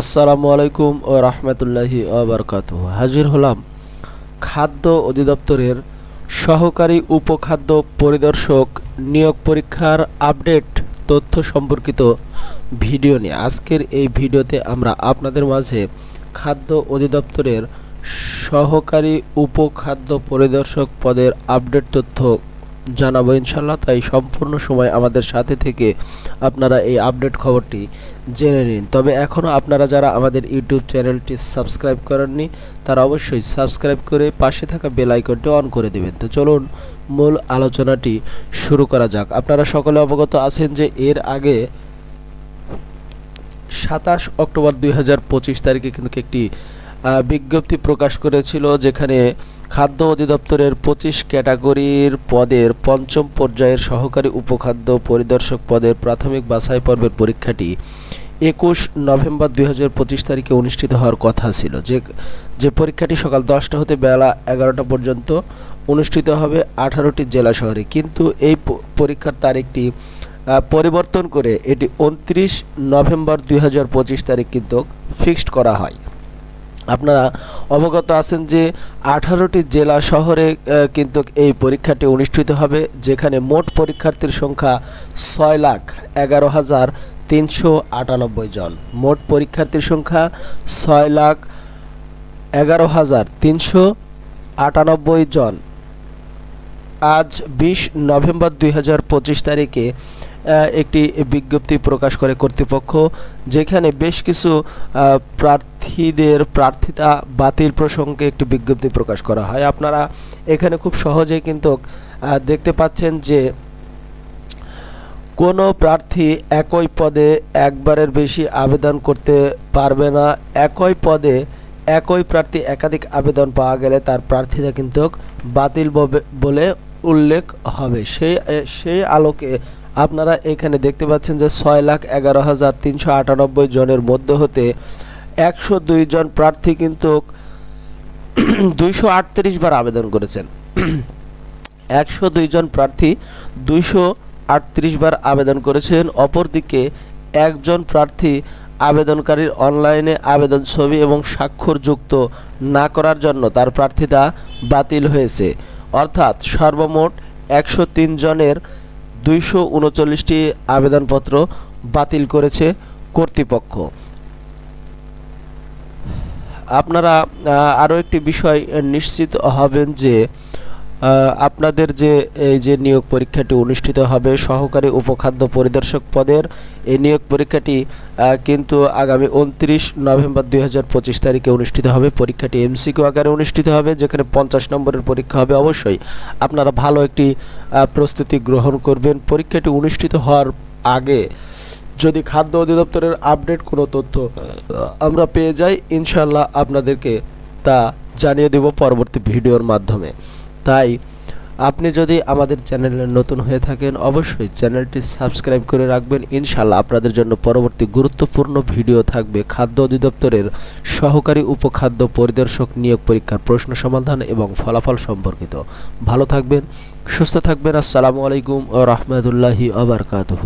আসসালামু আলাইকুম ও রহমতুল্লাহি ওবরকাত হাজির হলাম খাদ্য অধিদপ্তরের সহকারী উপখাদ্য পরিদর্শক নিয়োগ পরীক্ষার আপডেট তথ্য সম্পর্কিত ভিডিও নিয়ে। আজকের এই ভিডিওতে আমরা আপনাদের মাঝে খাদ্য অধিদপ্তরের সহকারী উপখাদ্য পরিদর্শক পদের আপডেট তথ্য জানাব ইনশাল্লাহ তাই সম্পূর্ণ সময় আমাদের সাথে থেকে আপনারা এই আপডেট খবরটি জেনে নিন। তবে এখনও আপনারা যারা আমাদের ইউটিউব চ্যানেলটি সাবস্ক্রাইব করেননি, তারা অবশ্যই সাবস্ক্রাইব করে পাশে থাকা বেল আইকনটি অন করে দেবেন। তো চলুন মূল আলোচনাটি শুরু করা যাক। আপনারা সকলে অবগত আছেন যে এর আগে সাতাশ অক্টোবর দুই হাজার পঁচিশ তারিখে কিন্তু একটি বিজ্ঞপ্তি প্রকাশ করেছিল যেখানে খাদ্য অধিদপ্তরের পঁচিশ ক্যাটাগরির পদের পঞ্চম পর্যায়ের সহকারী উপখাদ্য পরিদর্শক পদের প্রাথমিক বাছাই পর্বের পরীক্ষাটি একুশ নভেম্বর দুই হাজার পঁচিশ তারিখে অনুষ্ঠিত হওয়ার কথা ছিল। যে যে পরীক্ষাটি সকাল দশটা হতে বেলা এগারোটা পর্যন্ত অনুষ্ঠিত হবে আঠারোটি জেলা শহরে। কিন্তু এই পরীক্ষার তারিখটি পরিবর্তন করে এটি উনত্রিশ নভেম্বর দুই তারিখ কিন্তু ফিক্সড করা হয়। আপনারা অবগত আছেন যে আঠারোটি জেলা শহরে কিন্তু এই পরীক্ষাটি অনুষ্ঠিত হবে, যেখানে মোট পরীক্ষার্থীর সংখ্যা ছয় লাখ এগারো হাজার তিনশো আটানব্বই জন। মোট পরীক্ষার্থীর সংখ্যা ছয় লাখ এগারো হাজার তিনশো আটানব্বই জন। আজ বিশ নভেম্বর দুই হাজার পঁচিশ তারিখে একটি বিজ্ঞপ্তি প্রকাশ করে কর্তৃপক্ষ, যেখানে বেশ কিছু প্রার্থীদের প্রার্থিতা বাতিল প্রসঙ্গে একটি বিজ্ঞপ্তি প্রকাশ করা হয়। আপনারা এখানে খুব সহজেই কিন্তু দেখতে পাচ্ছেন যে, কোনো প্রার্থী একই পদে একবারের বেশি আবেদন করতে পারবে না। একই পদে একই প্রার্থী একাধিক আবেদন পাওয়া গেলে তার প্রার্থীতা কিন্তু বাতিল বলে উল্লেখ হবে। সেই সেই আলোকে আপনারা এখানে দেখতে পাচ্ছেন যে ছয় লাখ এগারো হাজার তিনশো আটানব্বই জনের মধ্যে হতে একশো দুই জন প্রার্থী কিন্তু দুইশো আটত্রিশ বার আবেদন করেছেন। একশো দুই জন প্রার্থী দুইশো আটত্রিশ বার আবেদন করেছেন। অপরদিকে একজন প্রার্থী আবেদনকারীর অনলাইনে আবেদন ছবি এবং স্বাক্ষর যুক্ত না করার জন্য তার প্রার্থিতা বাতিল হয়েছে। অর্থাৎ সর্বমোট একশো তিন জনের দুইশো উনচল্লিশটি আবেদনপত্র বাতিল করেছে কর্তৃপক্ষ। আপনারা আরও একটি বিষয় নিশ্চিত হবেন যে আপনাদের যে, এই যে নিয়োগ পরীক্ষাটি অনুষ্ঠিত হবে, সহকারী উপখাদ্য পরিদর্শক পদের এই নিয়োগ পরীক্ষাটি কিন্তু আগামী উনত্রিশ নভেম্বর দুই হাজার পঁচিশ তারিখে অনুষ্ঠিত হবে। পরীক্ষাটি এমসিকিউ আকারে অনুষ্ঠিত হবে, যেখানে পঞ্চাশ নম্বরের পরীক্ষা হবে। অবশ্যই আপনারা ভালো একটি প্রস্তুতি গ্রহণ করবেন। পরীক্ষাটি অনুষ্ঠিত হওয়ার আগে যদি খাদ্য অধিদপ্তরের আপডেট কোনো তথ্য আমরা পেয়ে যাই ইনশাল্লাহ আপনাদেরকে তা জানিয়ে দেব পরবর্তী ভিডিওর মাধ্যমে। তাই আপনি যদি আমাদের চ্যানেলে নতুন হয়ে থাকেন, অবশ্যই চ্যানেলটি সাবস্ক্রাইব করে রাখবেন। ইনশাল্লাহ আপনাদের জন্য পরবর্তী গুরুত্বপূর্ণ ভিডিও থাকবে। খাদ্য অধিদপ্তরের সহকারী উপখাদ্য পরিদর্শক নিয়োগ পরীক্ষার প্রশ্ন সমাধান এবং ফলাফল সম্পর্কিত। ভালো থাকবেন, সুস্থ থাকবেন। আসসালামু আলাইকুম ও রহমতুল্লাহি আবরকাতহ